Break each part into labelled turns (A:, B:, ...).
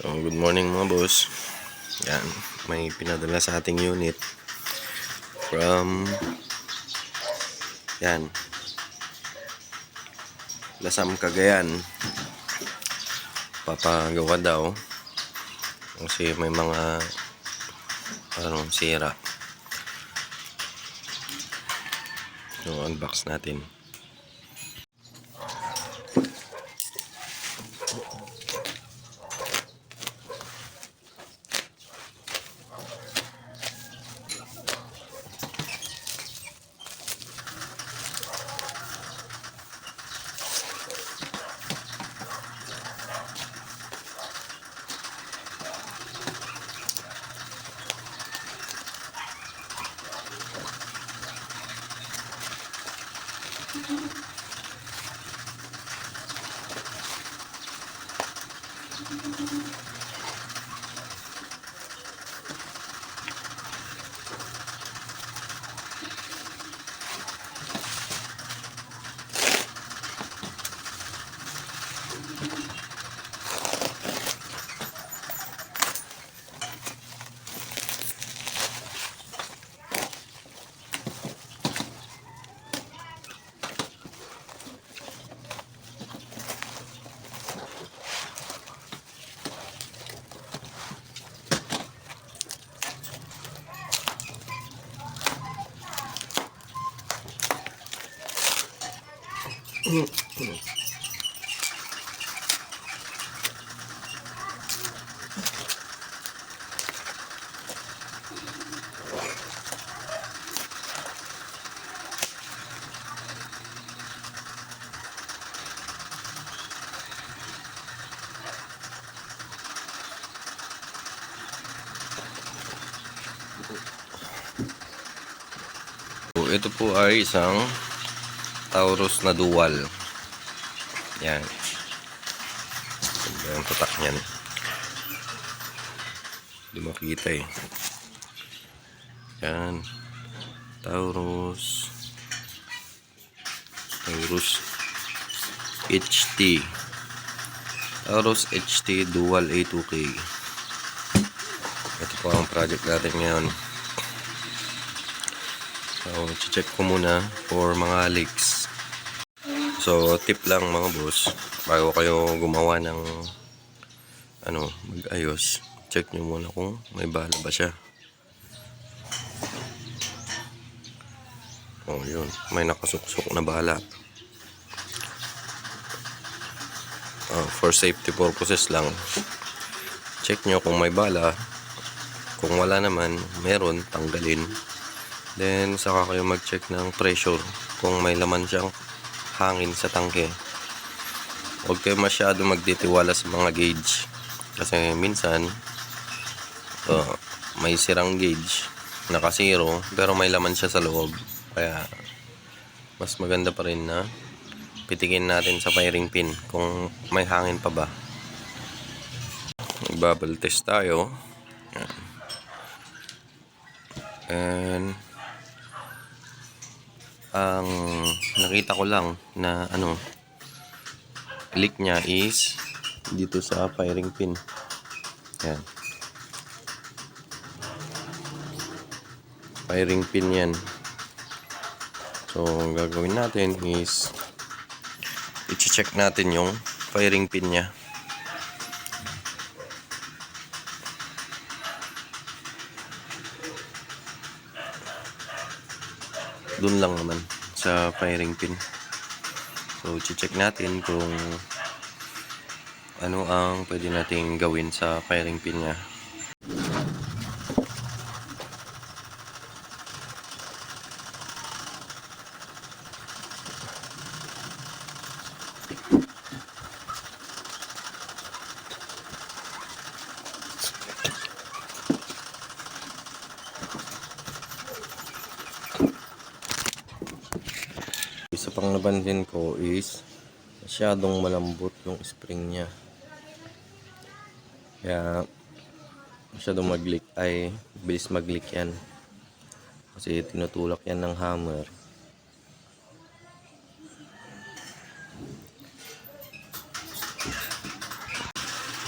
A: So, good morning mga boss. Yan, may pinadala sa ating unit from yan Lasam Cagayan. Papagawa daw kasi may mga ano, sira. So, unbox natin. Thank you. Ito po ay isang Taurus na dual. Yan. Ganda yung tatak niyan. Hindi makikita eh. Yan. Taurus. Taurus HT. Taurus HT Dual A2K. Ito po ang project natin ngayon. So, check ko muna for mga leaks. So, tip lang mga boss, bago kayo gumawa ng ano, mag-ayos, check nyo muna kung may bala ba siya. Oh, yun. May nakasuksok na bala. Oh, for safety purposes lang. Check nyo kung may bala. Kung wala naman, meron, tanggalin. Then, saka kayo mag-check ng pressure kung may laman siyang hangin sa tangke. Huwag kayo masyado magtitiwala sa mga gauge. Kasi minsan, uh, may sirang gauge, naka-zero, pero may laman siya sa loob. Kaya, mas maganda pa rin na pitikin natin sa firing pin kung may hangin pa ba. Bubble test tayo. And, ang nakita ko lang na ano leak niya is dito sa firing pin. Yan. Firing pin yan. So ang gagawin natin is i-check natin yung firing pin niya dun lang naman sa firing pin. So check natin kung ano ang pwede nating gawin sa firing pin niya Isa pang nabansin ko is masyadong malambot yung spring niya. Kaya masyadong mag-leak ay bilis mag-leak yan. Kasi tinutulak yan ng hammer.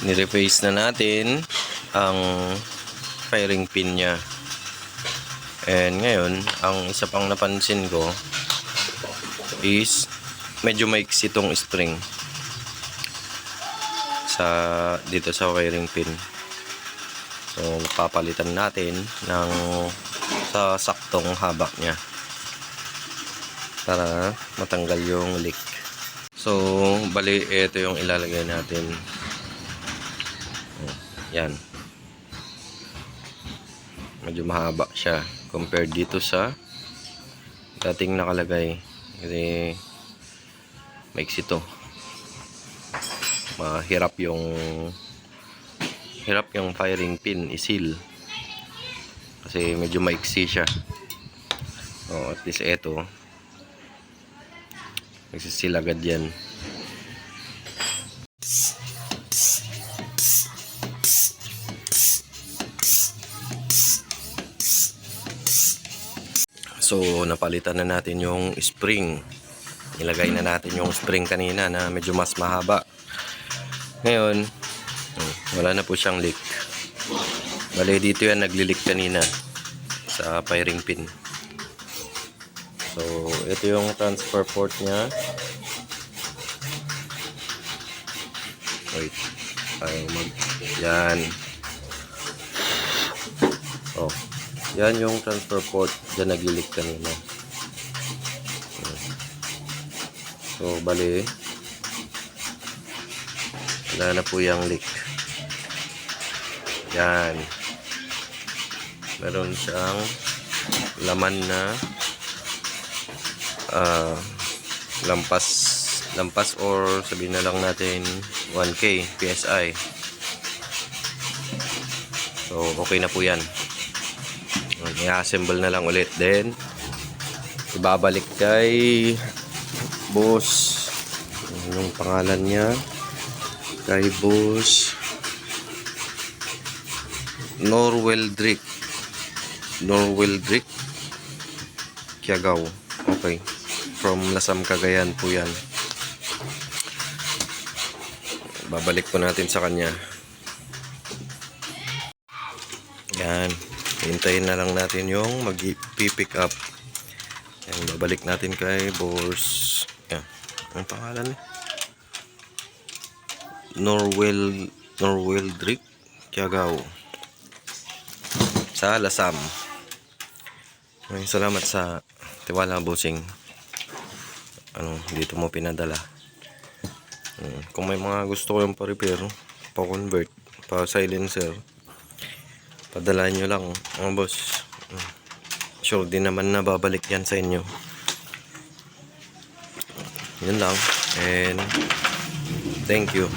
B: nireface na natin ang firing pin niya. And ngayon, ang isa pang napansin ko is medyo maiksi itong spring sa dito sa wiring pin. So, papalitan natin ng sa saktong haba niya para matanggal yung leak. So, bali, ito yung ilalagay natin. Oh, Yan. Medyo mahaba siya compared dito sa dating nakalagay. Kasi maiksi to. Mahirap yung hirap yung firing pin isil. Kasi medyo maiksi siya. Oh, at least ito nagsisil agad yan. So, napalitan na natin yung spring. Nilagay na natin yung spring kanina na medyo mas mahaba. Ngayon, hmm, wala na po siyang leak. Bale, dito yan nagli-leak kanina sa firing pin. So, ito yung transfer port niya. Wait. Tayo mag... Yan. Oh. Yan yung transfer port. Diyan naglilik kanina. So, bali. Wala na po yung leak. Yan. Meron siyang laman na ah, lampas lampas or sabihin na lang natin 1k PSI so okay na po yan i-assemble na lang ulit then ibabalik kay boss. Yung pangalan niya? Kay boss. Norwell Drick Norwell Drick Kiagaw. Okay. From Lasam Cagayan po yan. Babalik po natin sa kanya. Yan hintayin na lang natin yung mag-pick up. Yan babalik natin kay boss yan ang pangalan niya? Norwell Norwell Drick Kiagaw sa Lasam. Maraming salamat sa tiwala bossing. Ano dito mo pinadala. Mm, kung may mga gusto kayong pa-repair pa-convert pa-silencer padala nyo lang mga boss. Sure din naman na babalik yan sa inyo. Yun lang. And thank you